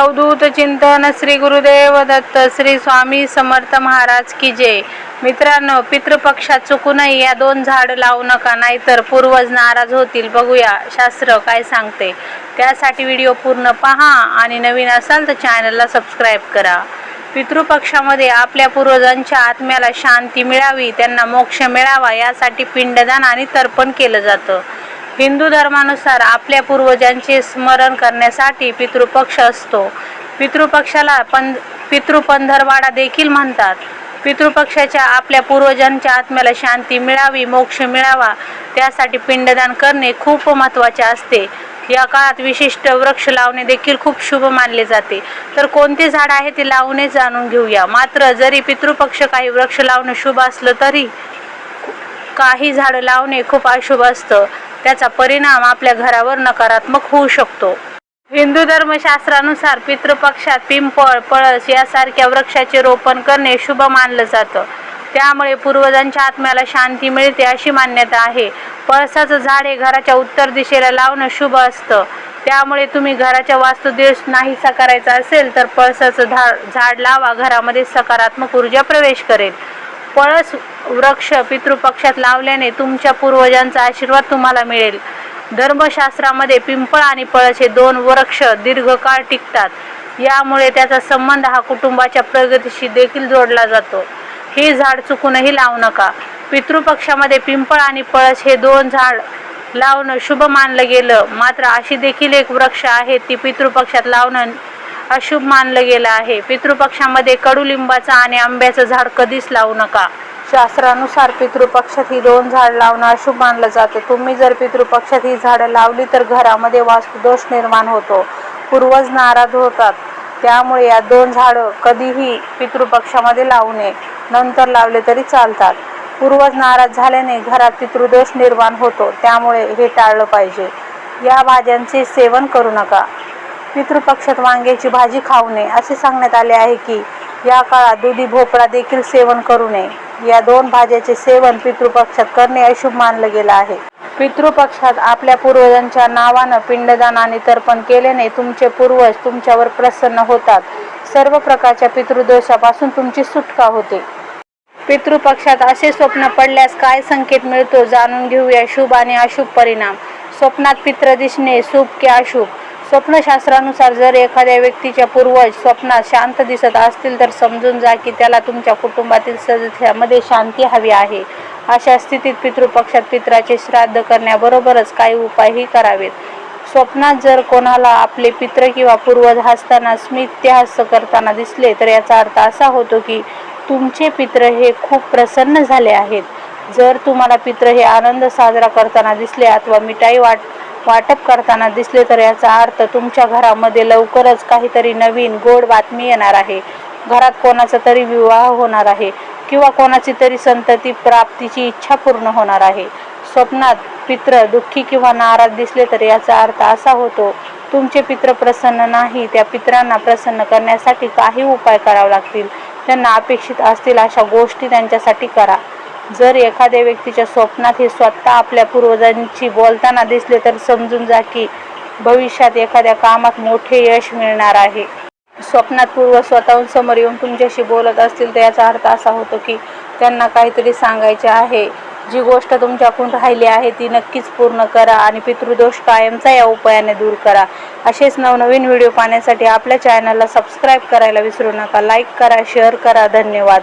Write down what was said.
अवधूत चिंतन श्री गुरुदेव दत्त श्री स्वामी समर्थ महाराज की जय. मित्रांनो पितृपक्षात चुकूनही या दोन झाड लावू नका नाहीतर पूर्वज नाराज होतील. बघूया शास्त्र काय सांगते. त्यासाठी व्हिडिओ पूर्ण पहा आणि नवीन असाल तर चॅनलला सबस्क्राईब करा. पितृपक्षामध्ये आपल्या पूर्वजांच्या आत्म्याला शांती मिळावी त्यांना मोक्ष मिळावा यासाठी पिंडदान आणि तर्पण केलं जातं. हिंदू धर्मानुसार आपल्या पूर्वजांचे स्मरण करण्यासाठी पितृपक्ष असतो. पितृपक्षाला पं पितृपंधरवाडा देखील म्हणतात. पितृपक्षाच्या आपल्या पूर्वजांच्या आत्म्याला शांती मिळावी मोक्ष मिळावा त्यासाठी पिंडदान करणे खूप महत्त्वाचे असते. या काळात विशिष्ट वृक्ष लावणे देखील खूप शुभ मानले जाते. तर कोणते झाड आहे ते लावणे जाणून घेऊया. मात्र जरी पितृपक्ष काही वृक्ष लावणं शुभ असलं तरी काही झाडं लावणे खूप अशुभ असतं. त्याचा परिणाम आपल्या घरावर नकारात्मक होऊ शकतो. हिंदू धर्मशास्त्रानुसार पितृपक्षात पिंपळ पळस यासारख्या वृक्षाचे रोपण करणे शुभ मानलं जातं. त्यामुळे पूर्वजांच्या आत्म्याला शांती मिळते अशी मान्यता आहे. पळसाचं झाड हे घराच्या उत्तर दिशेला लावणं शुभ असतं. त्यामुळे तुम्ही घराच्या वास्तुदिश नाहीसा करायचा असेल तर पळसाचं झाड झाड लावा. घरामध्ये सकारात्मक ऊर्जा प्रवेश करेल. पळस वृक्ष पितृपक्षात लावल्याने तुमच्या पूर्वजांचा आशीर्वाद तुम्हाला मिळेल. धर्मशास्त्रामध्ये पिंपळ आणि पळस हे दोन वृक्ष दीर्घकाळ टिकतात. यामुळे त्याचा संबंध हा कुटुंबाच्या प्रगतीशी देखील जोडला जातो. हे झाड चुकूनही लावू नका. पितृपक्षामध्ये पिंपळ आणि पळस हे दोन झाड लावणं शुभ मानलं गेलं. मात्र अशी देखील एक वृक्ष आहे ती पितृपक्षात लावणं अशुभ मानलं गेलं आहे. पितृपक्षामध्ये कडुलिंबाचं आणि आंब्याचं झाड कधीच लावू नका. शास्त्रानुसार पितृपक्षात ही दोन झाड लावणं अशुभ मानलं जातं. तुम्ही जर पितृपक्षात ही झाडं लावली तर घरामध्ये वास्तुदोष निर्माण होतो. पूर्वज नाराज होतात. त्यामुळे या दोन झाडं कधीही पितृपक्षामध्ये लावू नये. नंतर लावले तरी चालतात. पूर्वज नाराज झाल्याने घरात पितृदोष निर्माण होतो. त्यामुळे हे टाळलं पाहिजे. या भाज्यांचे सेवन करू नका. पितृपक्षात वांग्याची भाजी खाऊ नये असे सांगण्यात आले आहे की या काळात दुधी भोपळा देखील सेवन करू नये. या दोन भाज्याचे सेवन पितृपक्षात करणे अशुभ मानलं गेलं आहे. पितृपक्षात आपल्या पूर्वजांच्या नावानं पिंडदान आणि तर्पण केल्याने तुमचे पूर्वज तुमच्यावर प्रसन्न होतात. सर्व प्रकारच्या पितृदोषापासून तुमची सुटका होते. पितृपक्षात असे स्वप्न पडल्यास काय संकेत मिळतो जाणून घेऊया शुभ आणि अशुभ परिणाम. स्वप्नात पित्र दिसणे शुभ की अशुभ? स्वप्नशास्त्रानुसार जर एखाद्या व्यक्तीच्या पूर्वज स्वप्नात शांत दिसत असतील तर समजून जा की त्याला तुमच्या कुटुंबातील सदस्यामध्ये शांती हवी आहे. अशा स्थितीत पितृपक्षात पित्राचे श्राद्ध करण्याबरोबरच काही उपायही करावेत. स्वप्नात जर कोणाला आपले पित्र किंवा पूर्वज हसताना स्मित्यहास्य करताना दिसले तर याचा अर्थ असा होतो की तुमचे पित्र हे खूप प्रसन्न झाले आहेत. जर तुम्हाला पित्र हे आनंद साजरा करताना दिसले अथवा मिठाई वाट वाटप करताना दिसले तर याचा अर्थ तुमच्या घरामध्ये लवकरच काहीतरी नवीन गोड बातमी येणार आहे. घरात कोणाचा तरी विवाह होणार आहे किंवा कोणाची तरी संतती प्राप्तीची इच्छा पूर्ण होणार आहे. स्वप्नात पित्र दुःखी किंवा नाराज दिसले तर याचा अर्थ असा होतो तुमचे पित्र प्रसन्न नाही त्या पित्रांना प्रसन्न करण्यासाठी काही उपाय करावे लागतील. त्यांना अपेक्षित असतील अशा गोष्टी त्यांच्यासाठी करा. जर एखाद्या व्यक्तीच्या स्वप्नात हे स्वतः आपल्या पूर्वजांची बोलताना दिसले तर समजून जा की भविष्यात एखाद्या कामात मोठे यश मिळणार आहे. स्वप्नात पूर्व स्वतःहून समोर येऊन तुमच्याशी बोलत असतील तर याचा अर्थ असा होतो की त्यांना काहीतरी सांगायचे आहे. जी गोष्ट तुमच्याकडून राहिली आहे ती नक्कीच पूर्ण करा आणि पितृदोष कायमचा या उपायाने दूर करा. असेच नवनवीन व्हिडिओ पाहण्यासाठी आपल्या चॅनलला सबस्क्राईब करायला विसरू नका. लाईक करा शेअर करा. धन्यवाद.